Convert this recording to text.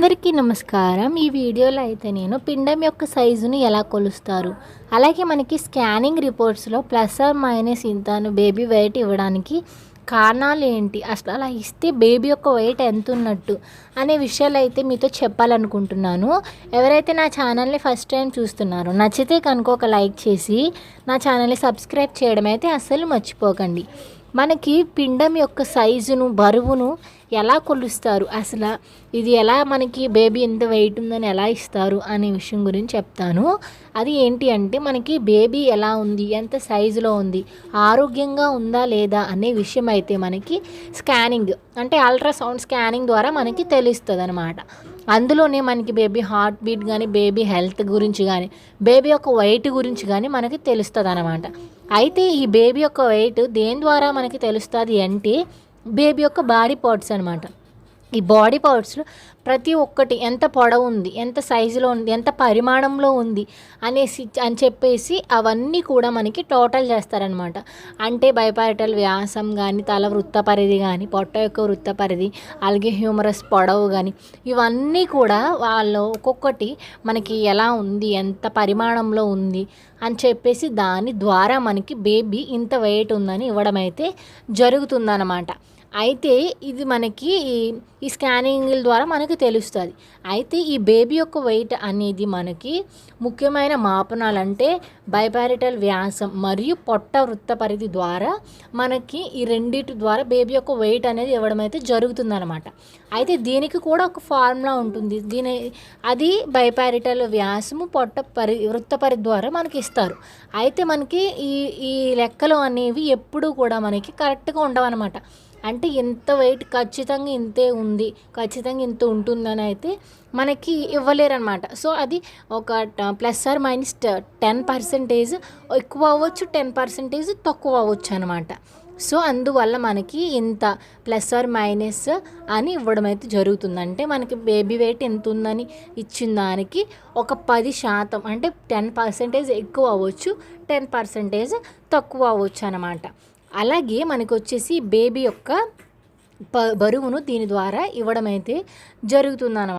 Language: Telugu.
అందరికీ నమస్కారం. ఈ వీడియోలో అయితే నేను పిండం యొక్క సైజుని ఎలా కొలుస్తారు? అలాగే మనకి స్కానింగ్ రిపోర్ట్స్లో ప్లస్ ఆర్ మైనస్ ఇంతను బేబీ వెయిట్ ఇవ్వడానికి కారణాలు ఏంటి? అసలు అలా ఇస్తే బేబీ యొక్క వెయిట్ ఎంత ఉన్నట్టు అనే విషయాలు అయితే మీతో చెప్పాలనుకుంటున్నాను. ఎవరైతే నా ఛానల్ని ఫస్ట్ టైం చూస్తున్నారో నచ్చితే కనుక ఒక లైక్ చేసి నా ఛానల్ని సబ్స్క్రైబ్ చేయడం అయితే అస్సలు మర్చిపోకండి. మనకి పిండం యొక్క సైజును బరువును ఎలా కొలుస్తారు? అసలు ఇది ఎలా మనకి బేబీ ఎంత వెయిట్ ఉందని ఎలా ఇస్తారు అనే విషయం గురించి చెప్తాను. అది ఏంటి అంటే మనకి బేబీ ఎలా ఉంది ఎంత సైజులో ఉంది ఆరోగ్యంగా ఉందా లేదా అనే విషయం అయితే మనకి స్కానింగ్ అంటే అల్ట్రాసౌండ్ స్కానింగ్ ద్వారా మనకి తెలుస్తుంది అనమాట అందులోనే మనకి బేబీ హార్ట్ బీట్ కానీ బేబీ హెల్త్ గురించి కానీ బేబీ యొక్క వెయిట్ గురించి కానీ మనకి తెలుస్తుంది అనమాట అయితే ఈ బేబీ యొక్క వెయిట్ దేని ద్వారా మనకి తెలుస్తుంది అంటే బేబీ యొక్క బాడీ పార్ట్స్ అనమాట ఈ బాడీ పార్ట్స్లో ప్రతి ఒక్కటి ఎంత పొడవు ఉంది ఎంత సైజులో ఉంది ఎంత పరిమాణంలో ఉంది అనేసి అని చెప్పేసి అవన్నీ కూడా మనకి టోటల్ చేస్తారనమాట అంటే బైపారిటల్ వ్యాసం కానీ తల వృత్త పరిధి కానీ పొట్ట యొక్క వృత్త పరిధి అలాగే హ్యూమరస్ పొడవు కానీ ఇవన్నీ కూడా వాళ్ళు ఒక్కొక్కటి మనకి ఎలా ఉంది ఎంత పరిమాణంలో ఉంది అని చెప్పేసి దాని ద్వారా మనకి బేబీ ఇంత వెయిట్ ఉందని ఇవ్వడం అయితే జరుగుతుందన్నమాట. అయితే ఇది మనకి ఈ- ఈ స్కానింగ్ల ద్వారా మనకి తెలుస్తుంది. అయితే ఈ బేబీ యొక్క వెయిట్ అనేది మనకి ముఖ్యమైన మాపనాలంటే బైపారిటల్ వ్యాసం మరియు పొట్ట వృత్త పరిధి ద్వారా మనకి ఈ రెండిటి ద్వారా బేబీ యొక్క వెయిట్ అనేది ఇవ్వడం అయితే జరుగుతుందన్నమాట. అయితే దీనికి కూడా ఒక ఫార్ములా ఉంటుంది. దీని అది బైపారిటల్ వ్యాసము పొట్ట పరి వృత్త పరిధి ద్వారా మనకి ఇస్తారు. అయితే మనకి ఈ ఈ లెక్కలు అనేవి ఎప్పుడూ కూడా మనకి కరెక్ట్గా ఉండవన్నమాట. అంటే ఎంత వెయిట్ ఖచ్చితంగా ఇంతే ఉంది ఖచ్చితంగా ఇంత ఉంటుందని అయితే మనకి ఇవ్వలేరనమాట సో అది ఒక plus or minus ten percentage ఎక్కువ అవ్వచ్చు టెన్ పర్సెంటేజ్ తక్కువ అవ్వచ్చు అనమాట సో అందువల్ల మనకి ఇంత ప్లస్ ఆర్ మైనస్ అని ఇవ్వడం అయితే జరుగుతుంది. అంటే మనకి బేబీ వెయిట్ ఎంత ఉందని ఇచ్చిన దానికి ఒక పది శాతం అంటే టెన్ పర్సెంటేజ్ ఎక్కువ అవ్వచ్చు టెన్ పర్సెంటేజ్ తక్కువ అవ్వచ్చు అనమాట అలాగే మనకు వచ్చేసి బేబీ యొక్క బరువును దీని ద్వారా ఇవ్వడం అయితే జరుగుతుందన్నమాట